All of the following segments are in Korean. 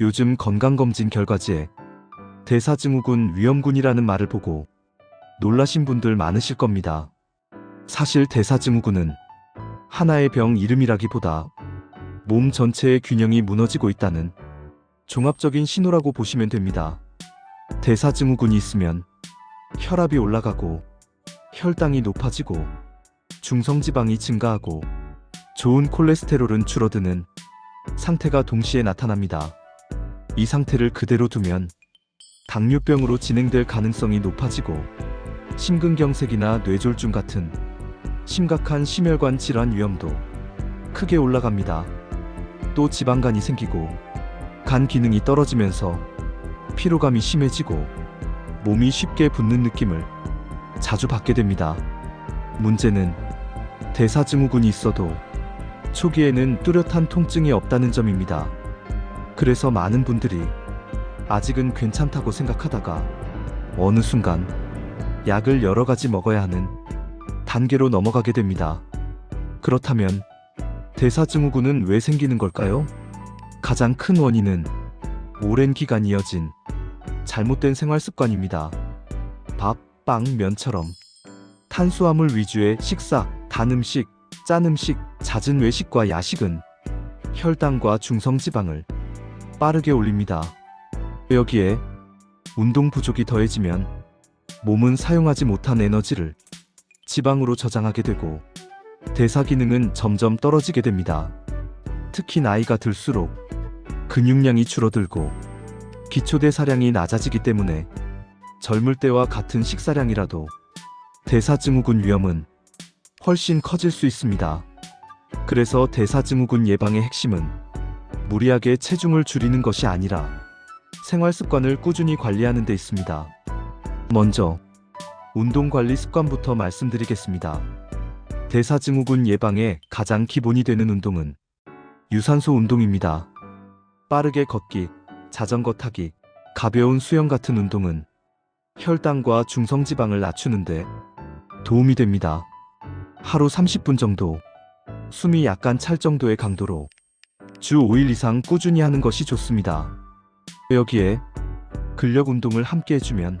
요즘 건강검진 결과지에 대사증후군 위험군이라는 말을 보고 놀라신 분들 많으실 겁니다. 사실 대사증후군은 하나의 병 이름이라기보다 몸 전체의 균형이 무너지고 있다는 종합적인 신호라고 보시면 됩니다. 대사증후군이 있으면 혈압이 올라가고 혈당이 높아지고 중성지방이 증가하고 좋은 콜레스테롤은 줄어드는 상태가 동시에 나타납니다. 이 상태를 그대로 두면 당뇨병으로 진행될 가능성이 높아지고 심근경색이나 뇌졸중 같은 심각한 심혈관 질환 위험도 크게 올라갑니다. 또 지방간이 생기고 간 기능이 떨어지면서 피로감이 심해지고 몸이 쉽게 붓는 느낌을 자주 받게 됩니다. 문제는 대사증후군이 있어도 초기에는 뚜렷한 통증이 없다는 점입니다. 그래서 많은 분들이 아직은 괜찮다고 생각하다가 어느 순간 약을 여러 가지 먹어야 하는 단계로 넘어가게 됩니다. 그렇다면 대사증후군은 왜 생기는 걸까요? 가장 큰 원인은 오랜 기간 이어진 잘못된 생활 습관입니다. 밥, 빵, 면처럼 탄수화물 위주의 식사, 단 음식, 짠 음식, 잦은 외식과 야식은 혈당과 중성지방을 빠르게 올립니다. 여기에 운동 부족이 더해지면 몸은 사용하지 못한 에너지를 지방으로 저장하게 되고 대사 기능은 점점 떨어지게 됩니다. 특히 나이가 들수록 근육량이 줄어들고 기초대사량이 낮아지기 때문에 젊을 때와 같은 식사량이라도 대사증후군 위험은 훨씬 커질 수 있습니다. 그래서 대사증후군 예방의 핵심은 무리하게 체중을 줄이는 것이 아니라 생활 습관을 꾸준히 관리하는 데 있습니다. 먼저 운동 관리 습관부터 말씀드리겠습니다. 대사증후군 예방에 가장 기본이 되는 운동은 유산소 운동입니다. 빠르게 걷기, 자전거 타기, 가벼운 수영 같은 운동은 혈당과 중성지방을 낮추는데 도움이 됩니다. 하루 30분 정도, 숨이 약간 찰 정도의 강도로 주 5일 이상 꾸준히 하는 것이 좋습니다. 여기에 근력 운동을 함께 해주면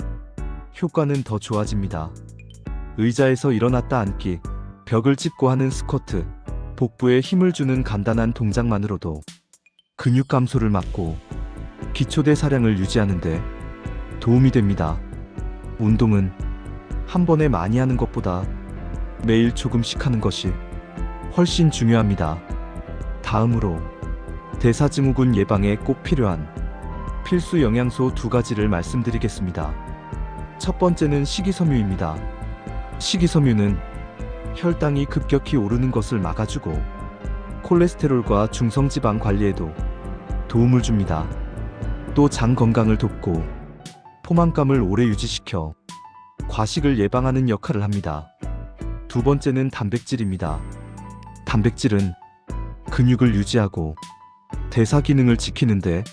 효과는 더 좋아집니다. 의자에서 일어났다 앉기, 벽을 짚고 하는 스쿼트, 복부에 힘을 주는 간단한 동작만으로도 근육 감소를 막고 기초대 사량을 유지하는데 도움이 됩니다. 운동은 한 번에 많이 하는 것보다 매일 조금씩 하는 것이 훨씬 중요합니다. 다음으로 대사증후군 예방에 꼭 필요한 필수 영양소 두 가지를 말씀드리겠습니다. 첫 번째는 식이섬유입니다. 식이섬유는 혈당이 급격히 오르는 것을 막아주고 콜레스테롤과 중성지방 관리에도 도움을 줍니다. 또 장 건강을 돕고 포만감을 오래 유지시켜 과식을 예방하는 역할을 합니다. 두 번째는 단백질입니다. 단백질은 근육을 유지하고 대사 기능을 지키는데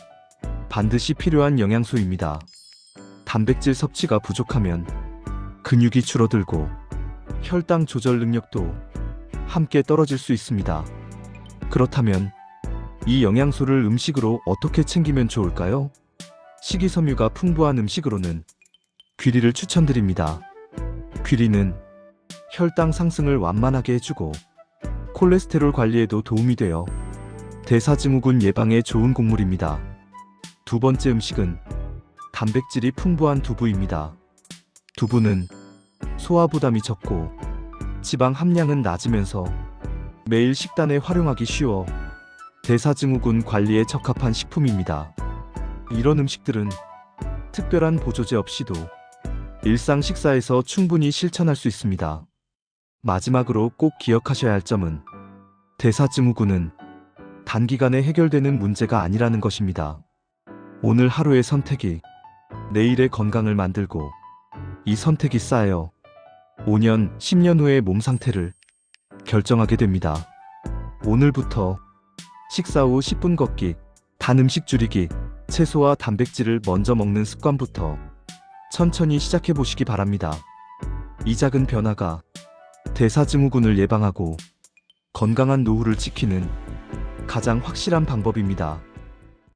반드시 필요한 영양소입니다. 단백질 섭취가 부족하면 근육이 줄어들고 혈당 조절 능력도 함께 떨어질 수 있습니다. 그렇다면 이 영양소를 음식으로 어떻게 챙기면 좋을까요? 식이섬유가 풍부한 음식으로는 귀리를 추천드립니다. 귀리는 혈당 상승을 완만하게 해주고 콜레스테롤 관리에도 도움이 되어 대사증후군 예방에 좋은 곡물입니다. 두 번째 음식은 단백질이 풍부한 두부입니다. 두부는 소화 부담이 적고 지방 함량은 낮으면서 매일 식단에 활용하기 쉬워 대사증후군 관리에 적합한 식품입니다. 이런 음식들은 특별한 보조제 없이도 일상 식사에서 충분히 실천할 수 있습니다. 마지막으로 꼭 기억하셔야 할 점은 대사증후군은 단기간에 해결되는 문제가 아니라는 것입니다. 오늘 하루의 선택이 내일의 건강을 만들고 이 선택이 쌓여 5년, 10년 후의 몸 상태를 결정하게 됩니다. 오늘부터 식사 후 10분 걷기, 단 음식 줄이기, 채소와 단백질을 먼저 먹는 습관부터 천천히 시작해 보시기 바랍니다. 이 작은 변화가 대사증후군을 예방하고 건강한 노후를 지키는 가장 확실한 방법입니다.